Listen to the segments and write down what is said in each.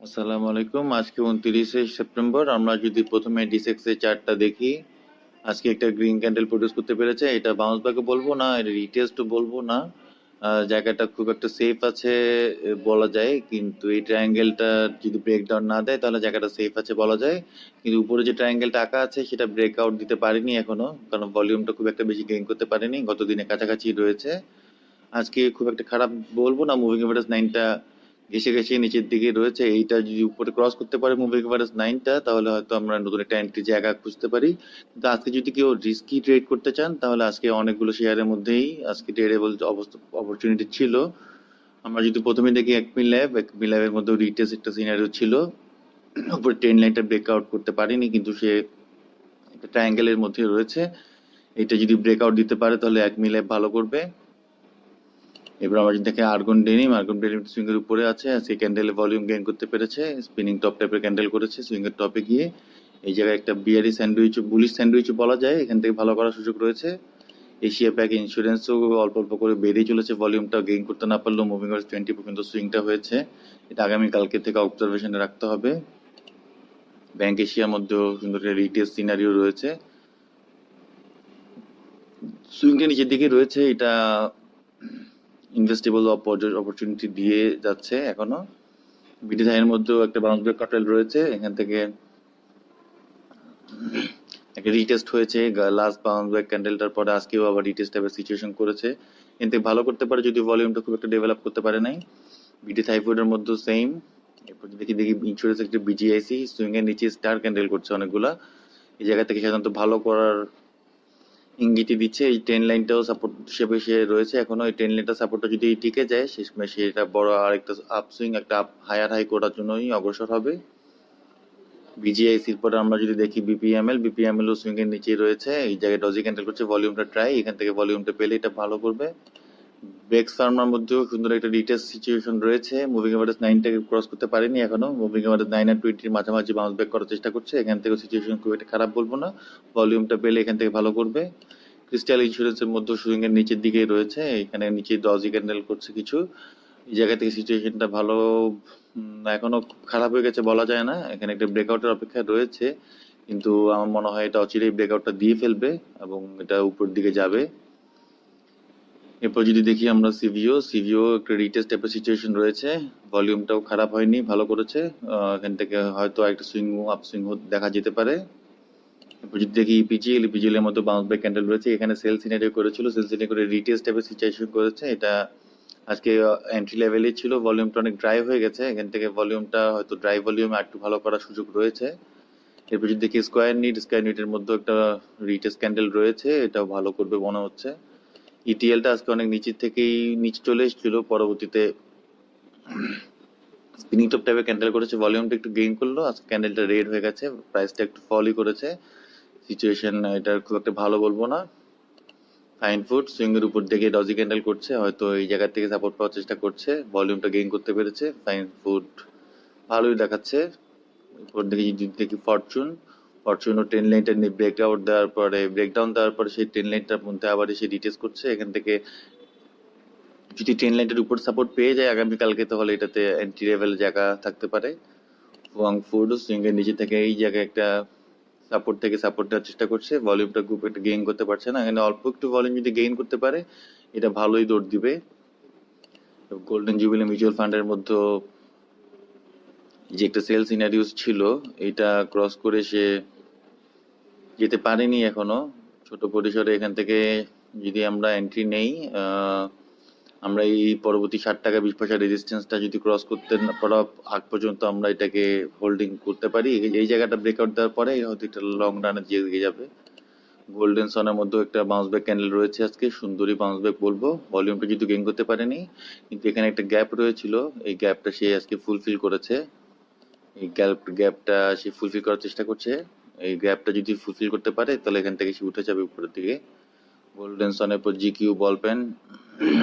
আসসালামু আলাইকুম। আজকে উনত্রিশে সেপ্টেম্বর। আমরা যদি প্রথমে ডিসেক্স এর চার্টটা দেখি, আজকে একটা গ্রিন ক্যান্ডেল প্রডিউস করতে পেরেছে। এটা বাউন্স ব্যাকও বলব না, এটা রিটেস্টও বলব না। জায়গাটা খুব একটা সেফ আছে বলা যায়, কিন্তু এই ট্রায়াঙ্গেলটা যদি ব্রেকডাউন না দেয়, তাহলে জায়গাটা সেফ আছে বলা যায়। কিন্তু উপরে যে ট্রায়াঙ্গেলটা আঁকা আছে, সেটা ব্রেকআউট দিতে পারেনি এখনও, কারণ ভলিউমটা খুব একটা বেশি গেইন করতে পারেনি। গত দিনে কাছাকাছি রয়েছে। আজকে খুব একটা খারাপ বলব না মুভিং এভারেজ নাইনটা ঘেসে ঘেসে নিচের দিকে রয়েছে। এইটা যদি উপরে ক্রস করতে পারে মুভিং এভারেজ নাইনটা তাহলে হয়তো আমরা নতুন একটা এন্ট্রি জায়গা খুঁজতে পারি। কিন্তু আজকে যদি কেউ রিস্কি ট্রেড করতে চান, তাহলে আজকে অনেকগুলো শেয়ারের মধ্যেই আজকে ট্রেডেবল অপরচুনিটি ছিল। আমরা যদি প্রথমে দেখি একমি ল্যাব এক একমি ল্যাবের মধ্যে রিটেস একটা সিনারিও ছিল। উপরে ট্রেন লাইনটা ব্রেকআউট করতে পারেনি, কিন্তু সে একটা ট্রায়াঙ্গেলের মধ্যে রয়েছে। এটা যদি ব্রেকআউট দিতে পারে, তাহলে এক একমি ল্যাব ভালো করবে। এবার আমরা দেখি Argon Denim Argon Denim swing এর উপরে আছে আজকে ক্যান্ডেলে ভলিউম গেইন করতে পেরেছে স্পিনিং টপ টাইপের ক্যান্ডেল করেছে সুইং এর টপে গিয়ে এই জায়গায় একটা বিয়ারি স্যান্ডউইচ বুলিশ স্যান্ডউইচ বলা যায়, এখান থেকে ভালো করার সুযোগ রয়েছে। এশিয়া প্যাক ইন্স্যুরেন্সও অল্প অল্প করে বেড়েই চলেছে ভলিউমটা গেইন করতে না পারলেও মুভিং আওয়ার্স টোয়েন্টি পর্যন্ত সুইংটা হয়েছে। এটা আগামী কালকে থেকে অবজারভেশনে রাখতে হবে। ব্যাংক এশিয়ার মধ্যেও সুন্দর একটা রিটেল সিনারিও রয়েছে। সুইংটা নিচের দিকে রয়েছে, এটা ইনভেস্টেবল অপরচুনিটি দিয়ে যাচ্ছে এখনও। বিডি থাইয়ের মধ্যেও একটা বাউন্স ব্যাক কাটেল রয়েছে, এখান থেকে একটা রিটেস্ট হয়েছে লাস্ট বাউন্স ব্যাক ক্যান্ডেলটার পরে আজকেও আবার রিটেস্ট টাইপের সিচুয়েশন করেছে। কিন্তু ভালো করতে পারে যদি ভলিউমটা খুব একটা ডেভেলপ করতে পারে নাই। বিডি থাইফুডের মধ্যে সেম এরপর দেখি দেখি ইন্স্যুরেন্স একটা বিজিআইসি সুইং এর নিচে স্টার ক্যান্ডেল করছে অনেকগুলা। এই জায়গা থেকে সাধারণত ভালো করার ইঙ্গিতই দিচ্ছে, এই ট্রেন লাইনটাও সাপোর্ট হিসেবে সে রয়েছে। এখনও এই ট্রেন লাইনটা সাপোর্টটা যদি টিকে যায় শেষমেশ সেটা বড় আর একটা আপসুইং একটা হায়ার হাই করার জন্যই অগ্রসর হবে। বিজিআইসির পরে আমরা যদি দেখি বিপিএমএল বিপিএমএল ও সুইং এর নিচেই রয়েছে। এই জায়গায় ডজি ক্যান্ডেল করছে ভলিউমটা ট্রাই এখান থেকে ভলিউমটা পেলে এটা ভালো করবে। বেক্স ফার্মার মধ্যেও সুন্দর একটা রিটেস্ট সিচুয়েশন রয়েছে। মুভিং এভারেজ নাইনটাকে ক্রস করতে পারেনি এখনও। মুভিং এভারেজ নাইন আর টোয়েন্টির মাঝামাঝি বাউন্স ব্যাক করার চেষ্টা করছে। এখান থেকে সিচুয়েশন খুব একটা খারাপ বলব না। ভলিউমটা পেলে এখান থেকে ভালো করবে। ক্রিস্টাল ইন্স্যুরেন্সের মধ্যে সুইং এর নিচের দিকেই রয়েছে। এখানে নিচে ডজি ক্যান্ডেল করছে কিছু। এই জায়গা থেকে সিচুয়েশনটা ভালো এখনও খারাপ হয়ে গেছে বলা যায় না। এখানে একটা ব্রেকআউটের অপেক্ষা রয়েছে। কিন্তু আমার মনে হয় এটা অচিরেই ব্রেকআউটটা দিয়ে ফেলবে এবং এটা উপর দিকে যাবে। এরপর যদি দেখি আমরা সিভিও সিভিও একটা রিটেস্ট টাইপের সিচুয়েশন রয়েছে। ভলিউমটাও খারাপ হয়নি, ভালো করেছে। এখান থেকে হয়তো একটা সুইং আপ সুইং দেখা যেতে পারে। এরপর যদি দেখি ইপিজিএল ইপিজিএল এর মধ্যে বাউন্স ব্যাক ক্যান্ডেল রয়েছে, এখানে সেল সিনারিও করেছিল সেল সিনারি করে রিটেস্ট টাইপের সিচুয়েশন করেছে। এটা আজকে এন্ট্রি লেভেলই ছিল ভলিউমটা অনেক ড্রাই হয়ে গেছে। এখান থেকে ভলিউমটা হয়তো ড্রাই ভলিউমে একটু ভালো করার সুযোগ রয়েছে। এরপর যদি দেখি স্কোয়ার নিট স্কোয়ার নিটের মধ্যে একটা রিটেস্ট ক্যান্ডেল রয়েছে, এটাও ভালো করবে মনে হচ্ছে। ইটিএলটা আজকে অনেক নিচের থেকেই নিচে চলে এসেছিল, পরবর্তীতে স্পিনিং টপ টাইপের ক্যান্ডেল করেছে ভলিউমটা একটু গেইন করল, আজকে ক্যান্ডেলটা রেড হয়ে গেছে প্রাইসটা একটু ফলই করেছে। সিচুয়েশন এটা খুব একটা ভালো বলব না। ফাইন ফুড এর উপর দিকে ডজি ক্যান্ডেল করছে, হয়তো এই জায়গা থেকে সাপোর্ট পাওয়ার চেষ্টা করছে ভলিউমটা গেইন করতে পেরেছে। ফাইন ফুড ভালোই দেখাচ্ছে। উপর দিকে দেখি ফরচুন ফরচুনও টেন লাইনটা নিয়ে ব্রেক আউট দেওয়ার পরে ব্রেকডাউন দেওয়ার পরে সেই টেন লাইনটার মধ্যে আবার এসে রিটেস করছে। এখান থেকে যদি টেন লাইনটার উপর সাপোর্ট পেয়ে যায়, আগামীকালকে তাহলে এটাতে এন্ট্রি লেভেল জায়গা থাকতে পারে। ওয়াং ফুড সুইং এর নিচে থেকে এই জায়গায় একটা সাপোর্ট থেকে সাপোর্ট দেওয়ার চেষ্টা করছে। ভলিউমটা খুব একটা গেইন করতে পারছে না। এখানে অল্প একটু ভলিউম যদি গেইন করতে পারে, এটা ভালোই দৌড় দিবে। গোল্ডেন জুবিলি মিউচুয়াল ফান্ডের মধ্যে যে একটা সেল সিনারিওস ছিল এটা ক্রস করে সে যেতে পারেনি এখনও। ছোট পরিসরে এখান থেকে যদি আমরা এন্ট্রি নেই আমরা এই পরবর্তী ষাট টাকা, বিশ পয়সা রেজিস্ট্যান্সটা যদি ক্রস করতে না পারা আগ পর্যন্ত আমরা এটাকে হোল্ডিং করতে পারি। এই- জায়গাটা ব্রেকআউট দেওয়ার পরে হয়তো একটা লং রানে দিয়ে দিয়ে যাবে। গোল্ডেন সনের মধ্যেও একটা বাউন্স ব্যাক ক্যান্ডেল রয়েছে আজকে, সুন্দরী বাউন্স ব্যাক বলব। ভলিউমটা যদি গেইন করতে পারেনি, কিন্তু এখানে একটা গ্যাপ রয়েছিল। এই গ্যাপটা সে আজকে ফুলফিল করেছে। এই গ্যাপ গ্যাপটা সে ফুলফিল করার চেষ্টা করছে। এই গ্যাপটা যদি ফুলফিল করতে পারে, তাহলে এখান থেকে সে উঠে যাবে উপরের দিকে। গোল্ডেন সনের পর G Q ball pen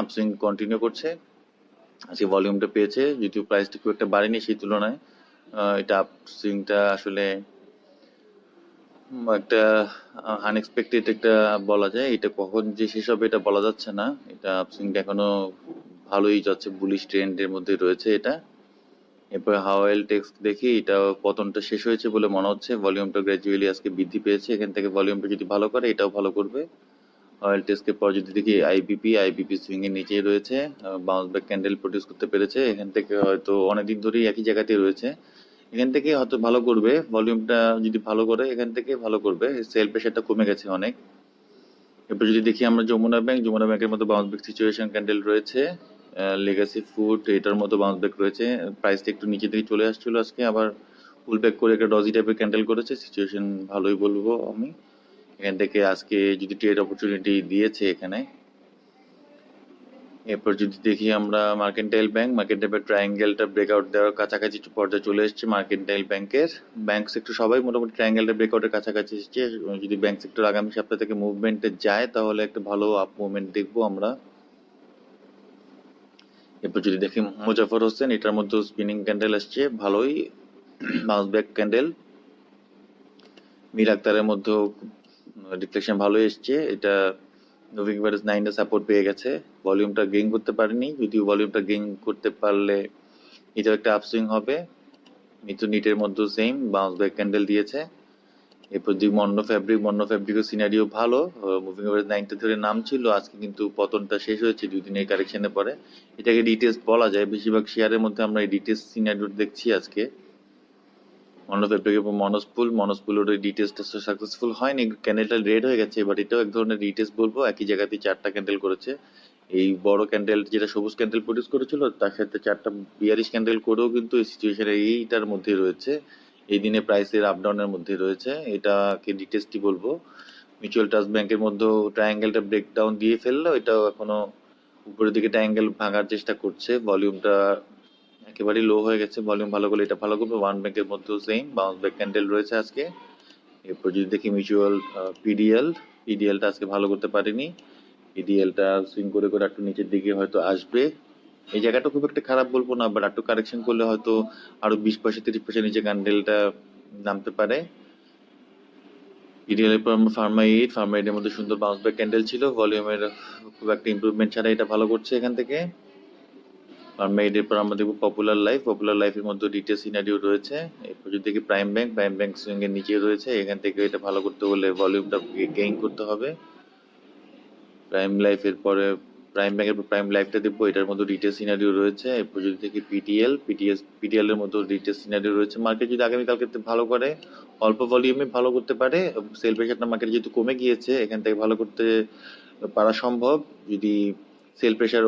upswing continue করছে। আজকে ভলিউমটা পেয়েছে, যদিও প্রাইসটা খুব একটা বাড়েনি সেই তুলনায়। এটা আপসুইংটা আসলে একটা আনএক্সপেক্টেড একটা বলা যায়। এটা কখন যে শেষ হবে এটা বলা যাচ্ছে না। এটা আপসুইংটা এখনও ভালোই যাচ্ছে বুলিশ ট্রেন্ডের মধ্যে রয়েছে এটা। এরপর হাওয়েল টেক্সট দেখি, এটা পতনটা শেষ হয়েছে বলে মনে হচ্ছে। ভলিউমটা গ্র্যাজুয়ালি আজকে বৃদ্ধি পেয়েছে। এখান থেকে ভলিউমটা যদি ভালো করে, এটাও ভালো করবে। হাওয়েল টেক্সটের পর যদি দেখি আইবিপি আইবিপি সুইং এর নিচেই রয়েছে। বাউন্স ব্যাক ক্যান্ডেল প্রডিউস করতে পেরেছে। এখান থেকে হয়তো অনেকদিন ধরেই একই জায়গাতেই রয়েছে। এখান থেকে হয়তো ভালো করবে। ভলিউমটা যদি ভালো করে, এখান থেকে ভালো করবে। সেল প্রেশারটা কমে গেছে অনেক। এরপর যদি দেখি আমরা যমুনা ব্যাংক যমুনা ব্যাংকের মতো বাউন্স ব্যাক সিচুয়েশন ক্যান্ডেল রয়েছে। লেগাসি ফুড এটার মতো বাউন্স ব্যাক রয়েছে। প্রাইসটা একটু নিচে দিকে চলে আসছিল আজকে। আবার ফুল ব্যাক করে একটা ডজি টাইপের ক্যান্ডেল করেছে। সিচুয়েশন ভালোই বলব আমি। এখান থেকে আজকে যদি ট্রেড অপরচুনিটি দিয়েছে এখানে, এরপর যদি দেখি আমরা মার্কেন্টাইল ব্যাংক মার্কেন্টাইল ব্যাংক ট্রায়াঙ্গেলটা ব্রেকআউট দেওয়ার কাছাকাছি পর্যায়ে চলে এসেছে মার্কেন্টাইল ব্যাংকের ব্যাংক সেক্টর সবাই মোটামুটি ট্রায়াঙ্গেলটা ব্রেকআউটের কাছাকাছি এসেছে। যদি ব্যাংক সেক্টর আগামী সপ্তাহ থেকে মুভমেন্টে যায়, তাহলে একটা ভালো আপ মুভমেন্ট দেখব আমরা। এরপর যদি দেখি মুজাফর হোসেন, এটার মধ্যে স্পিনিং ক্যান্ডেল আসছে, ভালোই বাউন্স ব্যাক ক্যান্ডেল মির আক্তারের মধ্যেও রিফ্লেকশন ভালোই এসছে এটা মুভিং এভারেজ নাইনটা সাপোর্ট পেয়ে গেছে। ভলিউমটা গেইন করতে পারেনি যদি ভলিউমটা গেইন করতে পারলে এটাও একটা আপসুইং হবে। মিতু নিটের মধ্যে সেম বাউন্স ব্যাক ক্যান্ডেল দিয়েছে। এরপর দিক মন্ন ফ্যাব্রিক মন্ন ফ্যাব্রিকের সিনারিও ভালো। মুভিং এভারেজ নাইনটা ধরে নাম ছিল, আজকে কিন্তু পতনটা শেষ হয়েছে, দুই দিনের কারেকশনে পরে। এটাকে ডিটেলস বলা যায়, বেশিরভাগ শেয়ারের মধ্যে আমরা এই ডিটেলস সিনারিও দেখছি আজকে। মন্ন ফ্যাব্রিকের উপর মনসপুল মনসপুলের ওই ডিটেলসটা সাকসেসফুল হয়নি ক্যান্ডেলটা রেড হয়ে গেছে বাট এটাও এক ধরনের ডিটেলস বলব, একই জায়গাতেই চারটা ক্যান্ডেল করেছে। এই বড় ক্যান্ডেল যেটা সবুজ ক্যান্ডেল প্রডিউস করেছিল, তার সাথে চারটা বিয়ারিশ ক্যান্ডেল করেও কিন্তু এই সিচুয়েশনে এইটার মধ্যে রয়েছে। এই দিনে প্রাইসের আপ ডাউনের মধ্যে রয়েছে। এটাকে ডিটেলসটি বলব। মিউচুয়াল ট্রাস্ট ব্যাংকের মধ্যেও ট্রায়াঙ্গেলটা ব্রেকডাউন দিয়ে ফেলল। এটাও এখনও উপরের দিকে ট্রায়াঙ্গেল ভাঙার চেষ্টা করছে। ভলিউমটা একেবারেই লো হয়ে গেছে। ভলিউম ভালো করলে এটা ভালো করবে। ওয়ান ব্যাংকের মধ্যেও সেম বাউন্স ব্যাক ক্যান্ডেল রয়েছে আজকে। এরপর যদি দেখি মিউচুয়াল পিডিএল পিডিএলটা আজকে ভালো করতে পারেনি। পিডিএলটা সুইং করে করে একটু নিচের দিকে হয়তো আসবে। এই জায়গাটা খুব একটা খারাপ বলব না বাট একটু কারেকশন করলে হয়তো আরও বিশ পয়সা, তিরিশ পয়সা নিচে ক্যান্ডেলটা নামতে পারে। পিডিএল এর পর ফার্মা এইট মধ্যে সুন্দর বাউন্স ব্যাক ক্যান্ডেল ছিল ভলিউমের খুব একটা ইমপ্রুভমেন্ট ছাড়া এটা ভালো করছে এখান থেকে। ফার্মা এইটের পর আমরা দেখব পপুলার লাইফ পপুলার লাইফের মধ্যে ডিটেল সিনারিও রয়েছে। এরপর যদি দেখি Prime Bank Prime Bank swing এর নিচে রয়েছে, এখান থেকে এটা ভালো করতে হলে ভলিউমটা গেইন করতে হবে। প্রাইম লাইফের পরে প্রাইম ব্যাংকের পর প্রাইম লাইফটা দেখব, এটার মধ্যে ডিটেল সিনারিও রয়েছে। এরপর যদি দেখি পিটিএল পিটিএস পিটিএল এর মধ্যে ডিটেল সিনারিও রয়েছে। মার্কেট যদি আগামীকালকে ভালো করে, অল্প ভলিউমে ভালো করতে পারে সেল প্রেশারটা মার্কেট যেহেতু কমে গিয়েছে, এখান থেকে ভালো করতে পারা সম্ভব। যদি সেল প্রেশার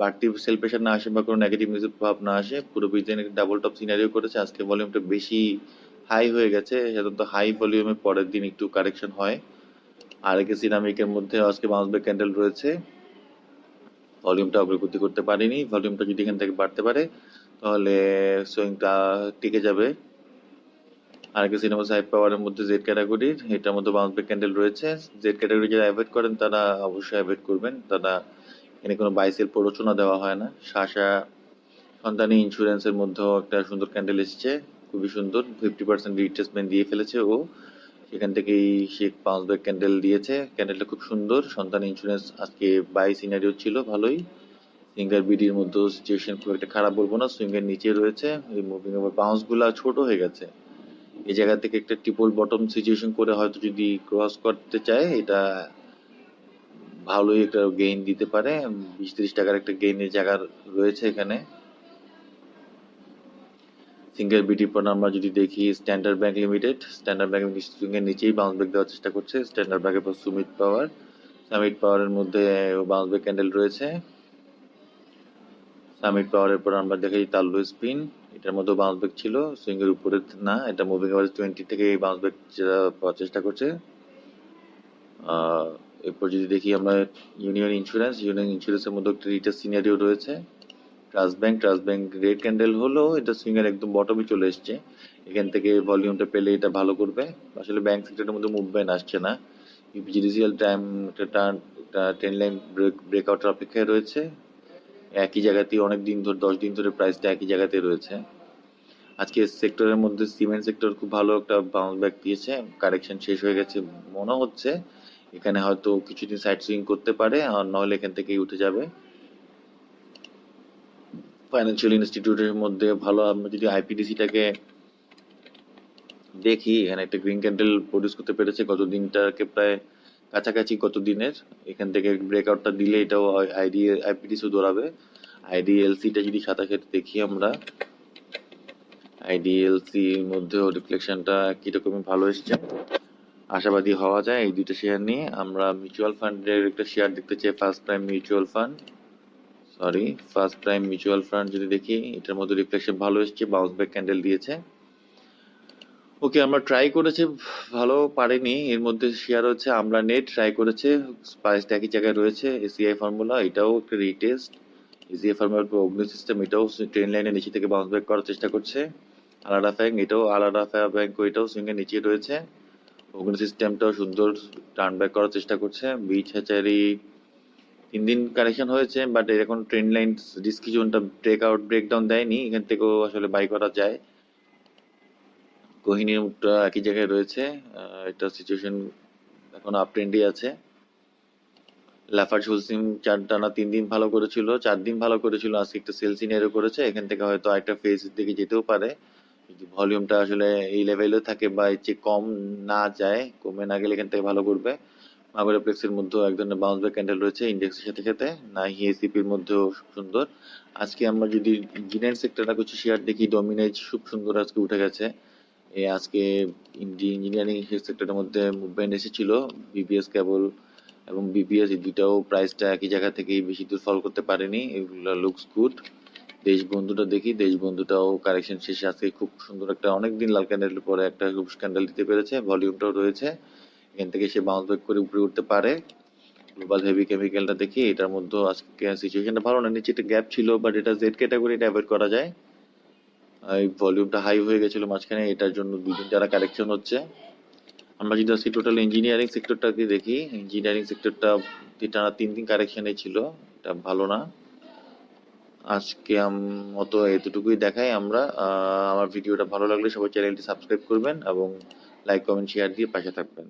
বাড়তি সেল প্রেশার না আসে বা কোনো নেগেটিভ নিউজের প্রভাব না আসে, পুরো বিজনেস ডাবল টপ সিনারিও করেছে। আজকে ভলিউমটা বেশি হাই হয়ে গেছে, সাধারণত হাই ভলিউমে পরের দিন একটু কারেকশন হয়। আর একে সিনামিকের মধ্যে আজকে বাউন্স ব্যাক ক্যান্ডেল রয়েছে। ভলিউমটা অগ্রগতি করতে পারেনি। ভলিউমটা যদি এখান থেকে বাড়তে পারে, তাহলে সুইংটা টিকে যাবে। আর একটা সিনেমা সাইড পাওয়ারের মধ্যে জেড ক্যাটাগরির এটার মধ্যে বাউন্স ব্যাক ক্যান্ডেল রয়েছে। জেড ক্যাটাগরি যারা অ্যাভয়েড করেন, তারা অবশ্যই অ্যাভয়েড করবেন। তারা এখানে কোনো বাইসেল প্ররোচনা দেওয়া হয় না। শাসা সন্তানী ইন্স্যুরেন্সের মধ্যেও একটা সুন্দর ক্যান্ডেল এসেছে। খুবই সুন্দর। ফিফটি পার্সেন্ট রিট্রেসমেন্ট দিয়ে ফেলেছে ও। সেখান থেকেই সে পাঁচ ব্যাক ক্যান্ডেল দিয়েছে। ক্যান্ডেলটা খুব সুন্দর। সন্তান ইন্স্যুরেন্স আজকে বাই সিনারিও ছিল, ভালোই। সিঙ্গার বিডির মধ্যে সিচুয়েশন খুব একটা খারাপ বলব না সুইঙ্গের নিচে রয়েছে। এই মুভিং ওভার বাউন্সগুলা ছোট হয়ে গেছে। এই জায়গা থেকে একটা ট্রিপল বটম সিচুয়েশন করে হয়তো যদি ক্রস করতে চায়, এটা ভালোই একটা গেইন দিতে পারে। বিশ ত্রিশ টাকার একটা গেইনের জায়গা রয়েছে এখানে। সিঙ্গেল বিটি পর আমরা যদি দেখি Standard Bank Limited Standard Bank এর নিচেই বাউন্স ব্যাক দেওয়ার চেষ্টা করছে। স্ট্যান্ডার্ড ব্যাংকের পর সুমিত পাওয়ার সামিট পাওয়ারের মধ্যে বাউন্স ব্যাক ক্যান্ডেল রয়েছে। সামিট পাওয়ারের পর আমরা দেখি তাল্লু স্পিন এটার মধ্যে বাউন্স ব্যাক ছিল। সুইং এর উপরে, না, এটা মুভিং এভারেজ টোয়েন্টি থেকে এই বাউন্স ব্যাক পাওয়ার চেষ্টা করছে। এরপর যদি দেখি আমরা ইউনিয়ন ইন্স্যুরেন্স ইউনিয়ন ইন্স্যুরেন্সের মধ্যে একটা রিটেল সিনারিও রয়েছে। Trust Bank Trust Bank red candle হলো, এটা সুইংয়ের একদম বটমে চলে এসছে। এখান থেকে ভলিউমটা পেলে এটা ভালো করবে। আসলে ব্যাংক সেক্টরের মধ্যে মুভমেন্ট আসছে না। UPGDCL time ten line break ব্রেকআউটের অপেক্ষায় রয়েছে। একই জায়গাতেই অনেক দিন ধরে, দশ দিন ধরে প্রাইসটা একই জায়গাতে রয়েছে। আজকে সেক্টরের মধ্যে সিমেন্ট সেক্টর খুব ভালো একটা বাউন্স ব্যাক দিয়েছে। কারেকশন শেষ হয়ে গেছে মনে হচ্ছে। এখানে হয়তো কিছুদিন সাইড সুইং করতে পারে, আর নইলে এখান থেকেই উঠে যাবে। ফাইন্যান্সিয়াল ইনস্টিটিউটের মধ্যে ভালো, আমরা যদি আইপিডিসিটাকে দেখি, এখানে একটা গ্রিন ক্যান্ডেল প্রডিউস করতে পেরেছে গত দিনটাকে প্রায় কাছাকাছি গত দিনের এখান থেকে ব্রেকআউটটা দিলে এটাও আইডি আইপিডিসিও দৌড়াবে। আইডিএলসিটা যদি সাথে দেখি আমরা আইডিএলসির মধ্যেও রিফ্লেকশনটা কিরকমই ভালো এসছে, আশাবাদী হওয়া যায় এই দুইটা শেয়ার নিয়ে। আমরা মিউচুয়াল ফান্ডের একটা শেয়ার দেখতে চাই First Prime Mutual Fund sorry First Prime Mutual Fund যদি দেখি, এটার মধ্যে রিফ্লেকশন ভালো এসছে বাউন্স ব্যাক ক্যান্ডেল দিয়েছে। ওকে আমরা ট্রাই করেছে, ভালো পারেনি। এর মধ্যে শেয়ার হচ্ছে, আমরা নেট ট্রাই করেছে প্রাইসটা একই জায়গায় রয়েছে এসিআই ফর্মুলা এটাও একটা retest ACI Formula Agni System এটাও ট্রেন লাইনের নিচে থেকে বাউন্স ব্যাক করার চেষ্টা করছে। আলাদা ব্যাংক এটাও আলাদা ফ্যা ব্যাংক এটাও সুইংয়ের নিচে রয়েছে। অগ্নি সিস্টেমটাও সুন্দর টার্ন ব্যাক করার চেষ্টা করছে। বিচ হ্যাচারি তিন দিন কারেকশন হয়েছে বাট এখন ট্রেন লাইন রিস্কি জোনটা ব্রেক আউট ব্রেকডাউন দেয়নি। এখান থেকেও আসলে বাই করা যায়। কোহিনীর মুখটা একই জায়গায় রয়েছে। এটা সিচুয়েশন এখন আপ ট্রেন্ডই আছে। লাফার সুলসিম চার টানা তিন দিন ভালো করেছিল, চার দিন ভালো করেছিল, আজকে একটা সেল সিনিয়রও করেছে। এখান থেকে হয়তো আরেকটা ফেজ দিকে যেতেও পারে। যদি ভলিউমটা আসলে এই লেভেলে থাকে বা এর চেয়ে কম না যায়, কমে না গেলে এখান থেকে ভালো করবে। মাগুরা প্লেক্সের মধ্যেও এক ধরনের বাউন্স ব্যাক ক্যান্ডেল রয়েছে ইন্ডেক্সের সাথে সাথে না হিএসিপির মধ্যেও সুন্দর। আজকে আমরা যদি ইঞ্জিনিয়ারিং সেক্টরটা কিছু শেয়ার দেখি ডমিনেজ খুব সুন্দর আজকে উঠে গেছে। আজকে ইঞ্জিনিয়ারিং সেক্টরের মধ্যে মুভমেন্ট এসেছিল বিবিএস কেবল এবং বিবিএস এই দুইটাও প্রাইসটা একই জায়গা থেকেই বেশি দূর ফল করতে পারেনি, এগুলো লুকস গুড দেশ বন্ধুটা দেখি, দেশ বন্ধুটাও কারেকশন শেষে আজকে খুব সুন্দর একটা অনেক দিন লাল ক্যান্ডেলের পরে একটা খুব ক্যান্ডেল দিতে পেরেছে ভলিউমটাও রয়েছে। এখান থেকে সে বাউন্স ব্যাক করে উপরে উঠতে পারে। গ্লোবাল হেভি কেমিক্যালটা দেখি, এটার মধ্যে আজকে সিচুয়েশনটা ভালো না, নিচে একটা গ্যাপ ছিল বাট এটা জেড ক্যাটাগরি এটা অ্যাভয়েড করা যায়। এই ভলিউমটা হাই হয়ে গেছিল মাঝখানে, এটার জন্য দুদিন যারা কারেকশন হচ্ছে। আমরা যদি আজকে টোটাল ইঞ্জিনিয়ারিং সেক্টরটাকে দেখি ইঞ্জিনিয়ারিং সেক্টরটা টানা তিন দিন কারেকশনে ছিল, এটা ভালো না। আজকে মতো এতটুকুই দেখাই আমরা। আমার ভিডিওটা ভালো লাগলে সবাই চ্যানেলটি সাবস্ক্রাইব করবেন এবং লাইক কমেন্ট শেয়ার দিয়ে পাশে থাকবেন।